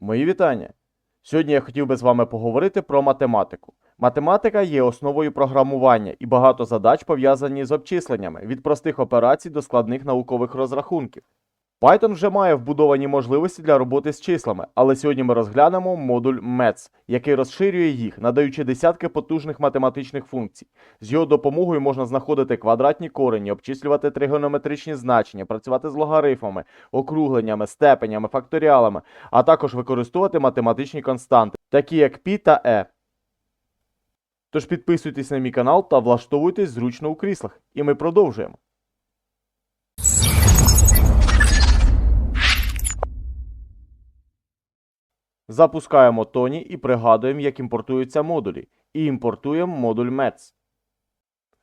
Мої вітання! Сьогодні я хотів би з вами поговорити про математику. Математика є основою програмування і багато задач пов'язані з обчисленнями від простих операцій до складних наукових розрахунків. Python вже має вбудовані можливості для роботи з числами, але сьогодні ми розглянемо модуль METS, який розширює їх, надаючи десятки потужних математичних функцій. З його допомогою можна знаходити квадратні корені, обчислювати тригонометричні значення, працювати з логарифмами, округленнями, степенями, факторіалами, а також використовувати математичні константи, такі як π та е. Тож підписуйтесь на мій канал та влаштовуйтесь зручно у кріслах. І ми продовжуємо. Запускаємо Тоні і пригадуємо, як імпортуються модулі. І імпортуємо модуль METS.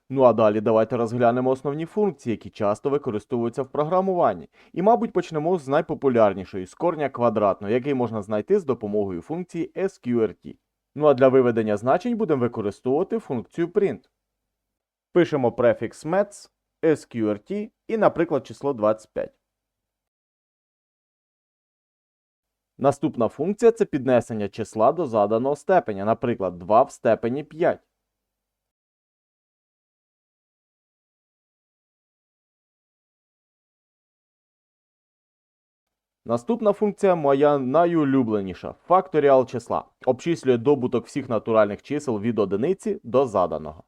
Ну а далі давайте розглянемо основні функції, які часто використовуються в програмуванні. І, мабуть, почнемо з найпопулярнішої з корня квадратного, який можна знайти з допомогою функції SQRT. Ну а для виведення значень будемо використовувати функцію print. Пишемо префікс METS, SQRT і, наприклад, число 25. Наступна функція це піднесення числа до заданого степеня, наприклад, 2 в степені 5. Наступна функція моя найулюбленіша факторіал числа. Обчислює добуток всіх натуральних чисел від одиниці до заданого.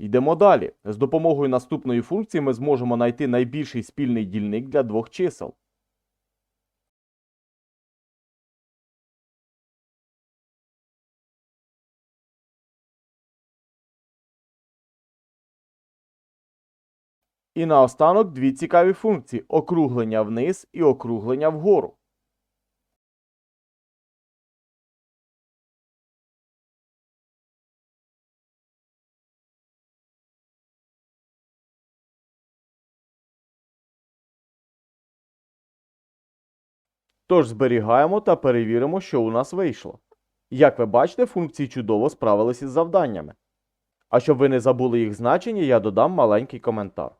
Йдемо далі. З допомогою наступної функції ми зможемо знайти найбільший спільний дільник для двох чисел. І наостанок дві цікаві функції округлення вниз і округлення вгору. Тож зберігаємо та перевіримо, що у нас вийшло. Як ви бачите, функції чудово справились із завданнями. А щоб ви не забули їх значення, я додам маленький коментар.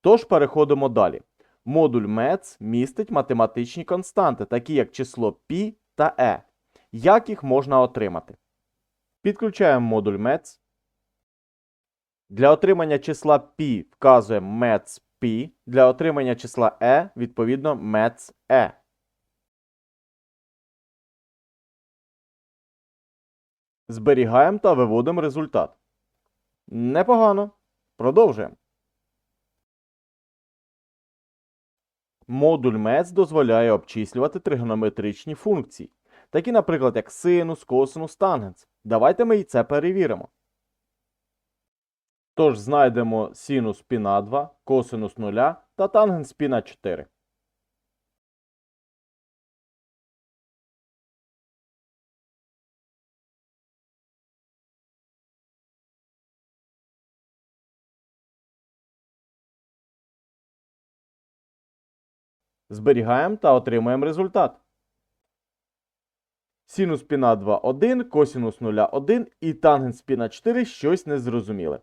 Тож переходимо далі. Модуль METS містить математичні константи, такі як число π та e. Як їх можна отримати? Підключаємо модуль METS. Для отримання числа π вказуємо METS π, для отримання числа e, відповідно, METS e. Зберігаємо та виводимо результат. Непогано. Продовжуємо. Модуль METS дозволяє обчислювати тригонометричні функції, такі, наприклад, як синус, косинус, тангенс. Давайте ми і це перевіримо. Тож знайдемо синус π на 2, косинус 0 та тангенс π на 4. Зберігаємо та отримаємо результат. Синус пі на 2 1, косинус 0 1 і тангенс пі на 4 щось незрозуміле.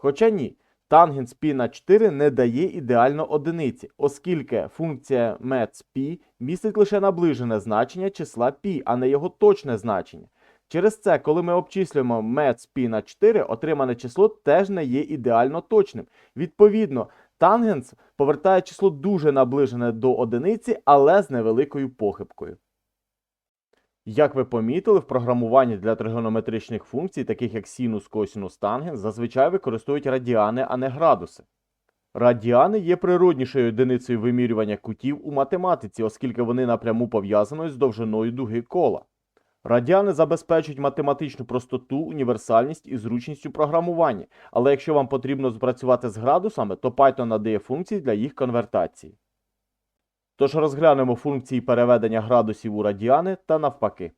Хоча ні, тангенс π на 4 не дає ідеально одиниці, оскільки функція METS π містить лише наближене значення числа π, а не його точне значення. Через це, коли ми обчислюємо METS π на 4, отримане число теж не є ідеально точним. Відповідно, тангенс повертає число дуже наближене до одиниці, але з невеликою похибкою. Як ви помітили, в програмуванні для тригонометричних функцій, таких як синус, косинус, тангенс, зазвичай використовують радіани, а не градуси. Радіани є природнішою одиницею вимірювання кутів у математиці, оскільки вони напряму пов'язані з довжиною дуги кола. Радіани забезпечують математичну простоту, універсальність і зручність у програмуванні, але якщо вам потрібно спрацювати з градусами, то Python надає функції для їх конвертації. Тож розглянемо функції переведення градусів у радіани та навпаки.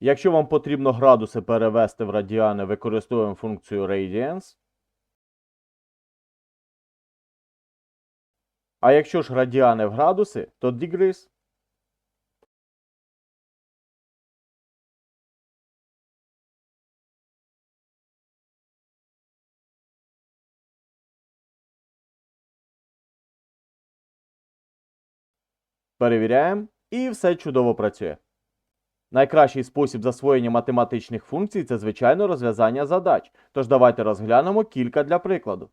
Якщо вам потрібно градуси перевести в радіани, використовуємо функцію radians. А якщо ж радіани в градуси, то degrees. Перевіряємо, і все чудово працює. Найкращий спосіб засвоєння математичних функцій це, звичайно, розв'язання задач. Тож давайте розглянемо кілька для прикладу.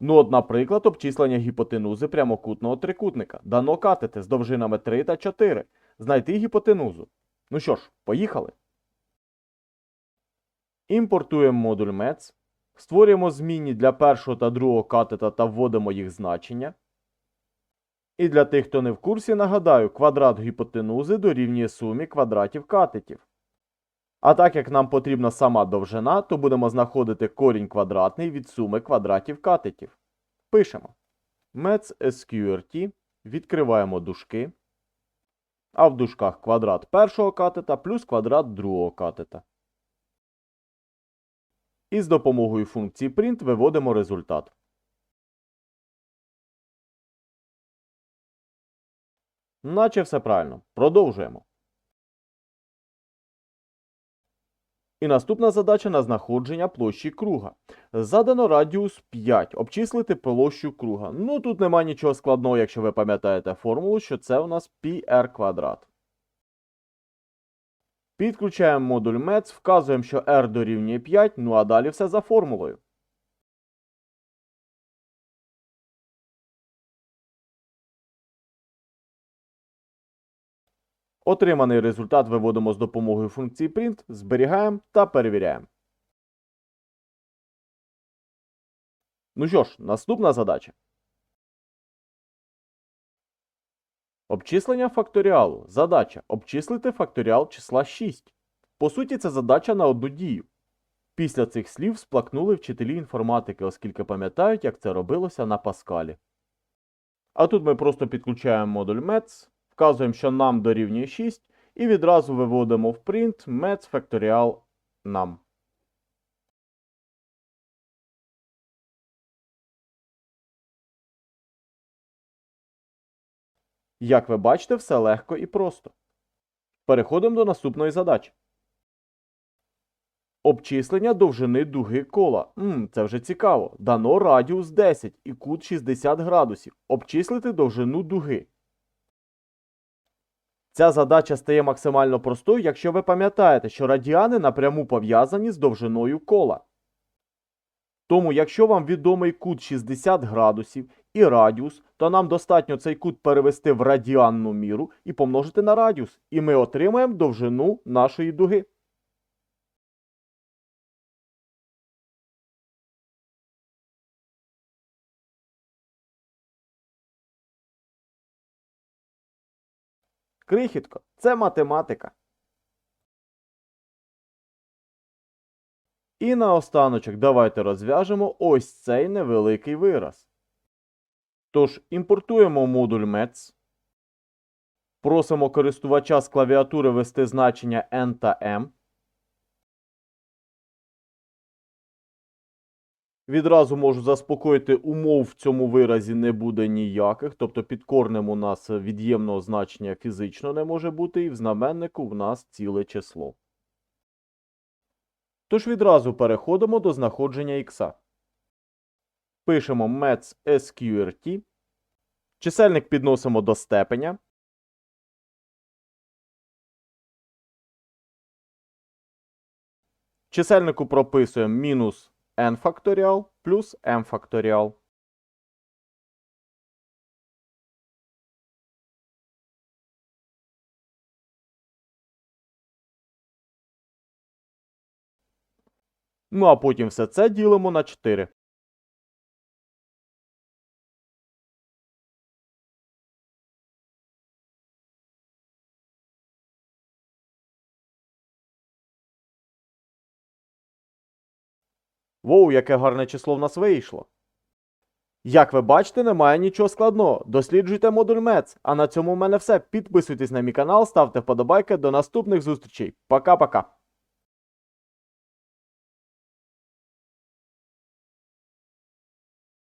Ну, от, наприклад, обчислення гіпотенузи прямокутного трикутника. Дано катети з довжинами 3 та 4. Знайти гіпотенузу. Ну що ж, поїхали. Імпортуємо модуль METS. Створюємо змінні для першого та другого катета та вводимо їх значення. І для тих, хто не в курсі, нагадаю, квадрат гіпотенузи дорівнює сумі квадратів катетів. А так як нам потрібна сама довжина, то будемо знаходити корінь квадратний від суми квадратів катетів. Пишемо METS SQRT, відкриваємо дужки, а в дужках квадрат першого катета плюс квадрат другого катета. І з допомогою функції print виводимо результат. Наче все правильно. Продовжуємо. І наступна задача на знаходження площі круга. Задано радіус 5. Обчислити площу круга. Ну тут нема нічого складного, якщо ви пам'ятаєте формулу, що це у нас πr квадрат. Підключаємо модуль METS, вказуємо, що r дорівнює 5, ну а далі все за формулою. Отриманий результат виводимо з допомогою функції print, зберігаємо та перевіряємо. Ну що ж, наступна задача. Обчислення факторіалу. Задача обчислити факторіал числа 6. По суті, це задача на одну дію. Після цих слів сплакнули вчителі інформатики, оскільки пам'ятають, як це робилося на Паскалі. А тут ми просто підключаємо модуль METS, вказуємо, що нам дорівнює 6, і відразу виводимо в print METS факторіал нам. Як ви бачите, все легко і просто. Переходимо до наступної задачі. Обчислення довжини дуги кола. Мм, це вже цікаво. Дано радіус 10 і кут 60 градусів. Обчислити довжину дуги. Ця задача стає максимально простою, якщо ви пам'ятаєте, що радіани напряму пов'язані з довжиною кола. Тому, якщо вам відомий кут 60 градусів і радіус, то нам достатньо цей кут перевести в радіанну міру і помножити на радіус, і ми отримаємо довжину нашої дуги. Крихітко, це математика. І наостаночок давайте розв'яжемо ось цей невеликий вираз. Тож, імпортуємо модуль METS. Просимо користувача з клавіатури ввести значення N та M. Відразу можу заспокоїти, умов в цьому виразі не буде ніяких, тобто під корнем у нас від'ємного значення фізично не може бути, і в знаменнику в нас ціле число. Тож відразу переходимо до знаходження х. Пишемо METS SQRT. Чисельник підносимо до степеня. Чисельнику прописуємо мінус n факторіал плюс m факторіал. Ну а потім все це ділимо на 4. Воу, яке гарне число в нас вийшло. Як ви бачите, немає нічого складного. Досліджуйте модуль МЕЦ. А на цьому в мене все. Підписуйтесь на мій канал, ставте вподобайки. До наступних зустрічей. Пока-пока.